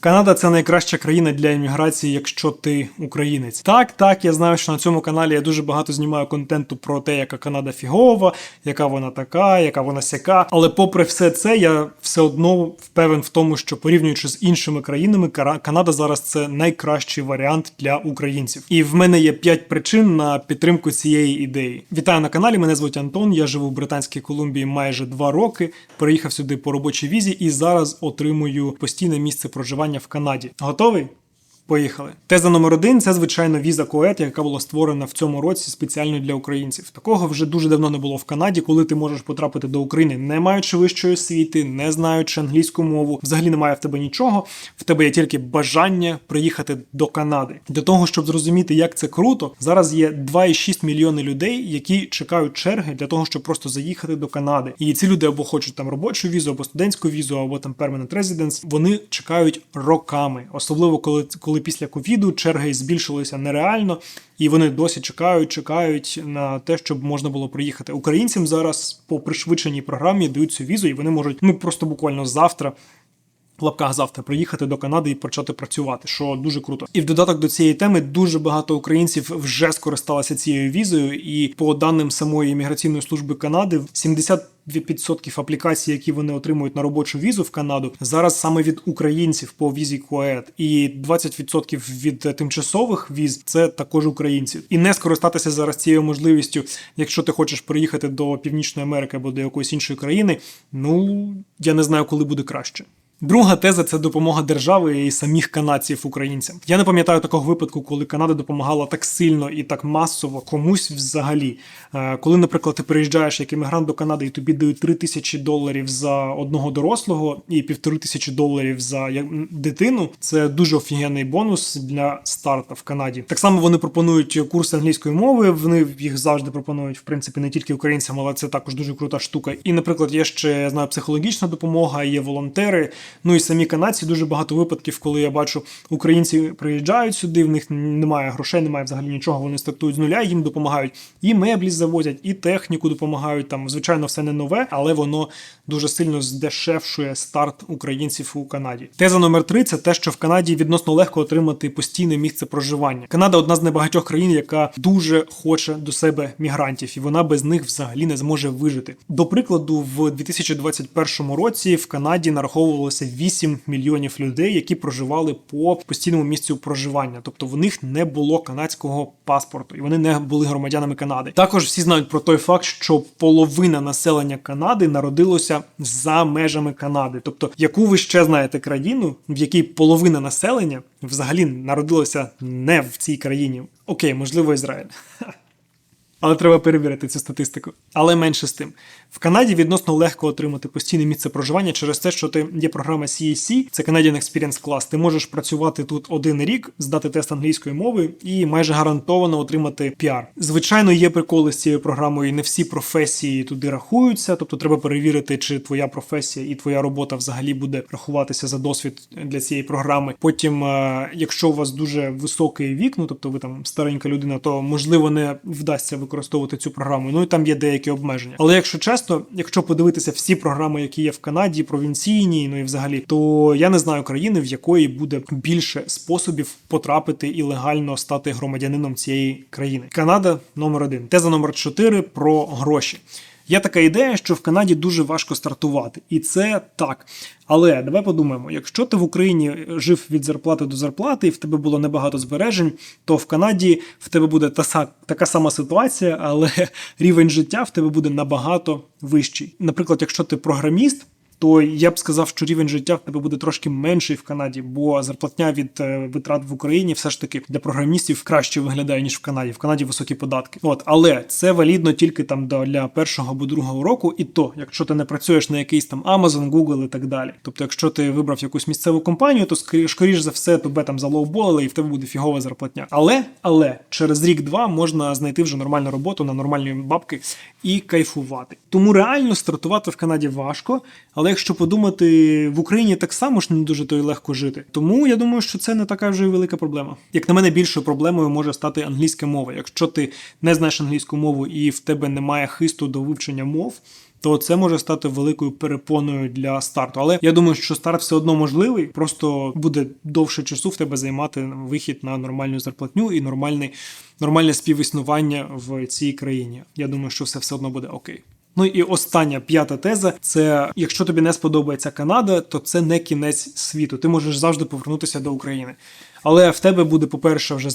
Канада це найкраща країна для еміграції, якщо ти українець. Так, так, я знаю, що на цьому каналі я дуже багато знімаю контенту про те, яка Канада фігова, яка вона така, яка вона сяка. Але попри все це, я все одно впевнен в тому, що порівнюючи з іншими країнами, Канада зараз це найкращий варіант для українців. І в мене є 5 причин на підтримку цієї ідеї. Вітаю на каналі. Мене звуть Антон. Я живу в Британській Колумбії майже 2 роки. Переїхав сюди по робочій візі і зараз отримую постійне місце проживання в Канаді. Готовий? Поїхали. Теза номер один це звичайно віза Коет, яка була створена в цьому році спеціально для українців. Такого вже дуже давно не було в Канаді, коли ти можеш потрапити до України, не маючи вищої освіти, не знаючи англійську мову. Взагалі немає в тебе нічого. В тебе є тільки бажання приїхати до Канади. Для того щоб зрозуміти, як це круто, зараз є 2,6 мільйони людей, які чекають черги для того, щоб просто заїхати до Канади. І ці люди або хочуть там робочу візу, або студентську візу, або там permanent residence. Вони чекають роками, особливо коли коли після ковіду черги збільшилися нереально, і вони досі чекають, чекають на те, щоб можна було приїхати. Українцям зараз по пришвидшеній програмі дають цю візу, і вони можуть ну просто буквально завтра. В лапках завтра приїхати до Канади і почати працювати, що дуже круто. І в додаток до цієї теми дуже багато українців вже скористалися цією візою. І по даним самої імміграційної служби Канади, 70% аплікацій, які вони отримують на робочу візу в Канаду, зараз саме від українців по візі Кует, і 20% від тимчасових віз це також українці. І не скористатися зараз цією можливістю, якщо ти хочеш приїхати до Північної Америки або до якоїсь іншої країни. Ну я не знаю, коли буде краще. Друга теза це допомога держави і самих канадців українцям. Я не пам'ятаю такого випадку, коли Канада допомагала так сильно і так масово комусь взагалі. Е, Коли, наприклад, ти приїжджаєш як іммігрант до Канади і тобі дають 3 тисячі доларів за одного дорослого і півтори тисячі доларів за дитину, це дуже офігенний бонус для старта в Канаді. Так само вони пропонують курси англійської мови. Вони їх завжди пропонують, в принципі, не тільки українцям, але це також дуже крута штука. І, наприклад, є ще я знаю психологічна допомога, є волонтери. Ну і самі канадці дуже багато випадків, коли я бачу, українці приїжджають сюди, в них немає грошей, немає взагалі нічого. Вони стартують з нуля, їм допомагають і меблі завозять, і техніку допомагають. Там, звичайно, все не нове, але воно дуже сильно здешевшує старт українців у Канаді. Теза номер три це те, що в Канаді відносно легко отримати постійне місце проживання. Канада одна з небагатьох країн, яка дуже хоче до себе мігрантів, і вона без них взагалі не зможе вижити. До прикладу, в 2021 році в Канаді нараховувалося 8 мільйонів людей, які проживали по постійному місцю проживання, тобто в них не було канадського паспорту, і вони не були громадянами Канади. Також всі знають про той факт, що половина населення Канади народилося за межами Канади. Тобто, яку ви ще знаєте країну, в якій половина населення взагалі народилося не в цій країні? Окей, можливо, Ізраїль. Але треба перевірити цю статистику. Але менше з тим. В Канаді відносно легко отримати постійне місце проживання через те, що ти є програма CEC, це Canadian Experience Class. Ти можеш працювати тут один рік, здати тест англійської мови і майже гарантовано отримати піар. Звичайно, є приколи з цією програмою. Не всі професії туди рахуються, тобто треба перевірити, чи твоя професія і твоя робота взагалі буде рахуватися за досвід для цієї програми. Потім, е, якщо у вас дуже високий вік, ну тобто ви там старенька людина, то можливо не вдасться використовувати цю програму. Ну і там є деякі обмеження. Але якщо чесно, якщо подивитися всі програми, які є в Канаді, провінційні, ну і взагалі, то я не знаю країни, в якої буде більше способів потрапити і легально стати громадянином цієї країни. Канада номер один. Теза номер чотири про гроші. Є така ідея, що в Канаді дуже важко стартувати, і це так. Але давай подумаємо: якщо ти в Україні жив від зарплати до зарплати, і в тебе було небагато збережень, то в Канаді в тебе буде та така сама ситуація, але рівень життя в тебе буде набагато вищий. Наприклад, якщо ти програміст. То я б сказав, що рівень життя в тебе буде трошки менший в Канаді, бо зарплатня від е, витрат в Україні все ж таки для програмістів краще виглядає ніж в Канаді. В Канаді високі податки. От, але це валідно тільки там для першого або другого року, і то, якщо ти не працюєш на якийсь там Amazon, Google і так далі. Тобто, якщо ти вибрав якусь місцеву компанію, то скоріш за все тебе там заловболили і в тебе буде фігова зарплатня. Але, але через рік-два можна знайти вже нормальну роботу на нормальні бабки і кайфувати. Тому реально стартувати в Канаді важко, але якщо подумати, в Україні так само ж не дуже то й легко жити. Тому я думаю, що це не така вже велика проблема. Як на мене, більшою проблемою може стати англійська мова. Якщо ти не знаєш англійську мову і в тебе немає хисту до вивчення мов, то це може стати великою перепоною для старту. Але я думаю, що старт все одно можливий, просто буде довше часу в тебе займати вихід на нормальну зарплатню і нормальний, нормальне співіснування в цій країні. Я думаю, що все все одно буде окей. Ну і остання п'ята теза: це якщо тобі не сподобається Канада, то це не кінець світу. Ти можеш завжди повернутися до України. Але в тебе буде, по-перше, вже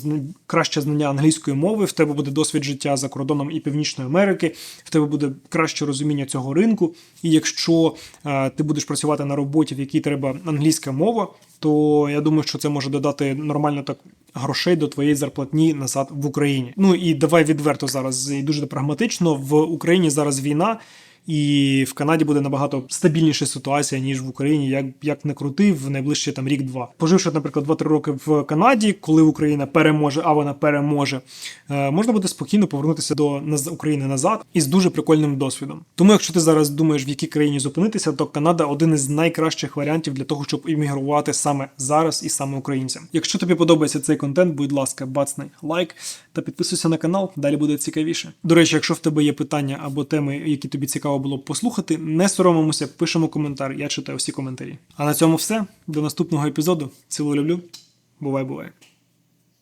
краще знання англійської мови, в тебе буде досвід життя за кордоном і Північної Америки, в тебе буде краще розуміння цього ринку. І якщо е, ти будеш працювати на роботі, в якій треба англійська мова, то я думаю, що це може додати нормально так грошей до твоєї зарплатні назад в Україні. Ну і давай відверто зараз і дуже прагматично. В Україні зараз війна. І в Канаді буде набагато стабільніша ситуація, ніж в Україні, як, як не крути, в найближчі там рік-два. Поживши, наприклад, 2-3 роки в Канаді, коли Україна переможе, а вона переможе, е, можна буде спокійно повернутися до України назад із дуже прикольним досвідом. Тому, якщо ти зараз думаєш, в якій країні зупинитися, то Канада один із найкращих варіантів для того, щоб іммігрувати саме зараз і саме українцям. Якщо тобі подобається цей контент, будь ласка, бацни лайк та підписуйся на канал, далі буде цікавіше. До речі, якщо в тебе є питання або теми, які тобі цікаво було б послухати, не соромимося, пишемо коментар, я читаю всі коментарі. А на цьому все. До наступного епізоду. Цілу люблю. Бувай, бувай.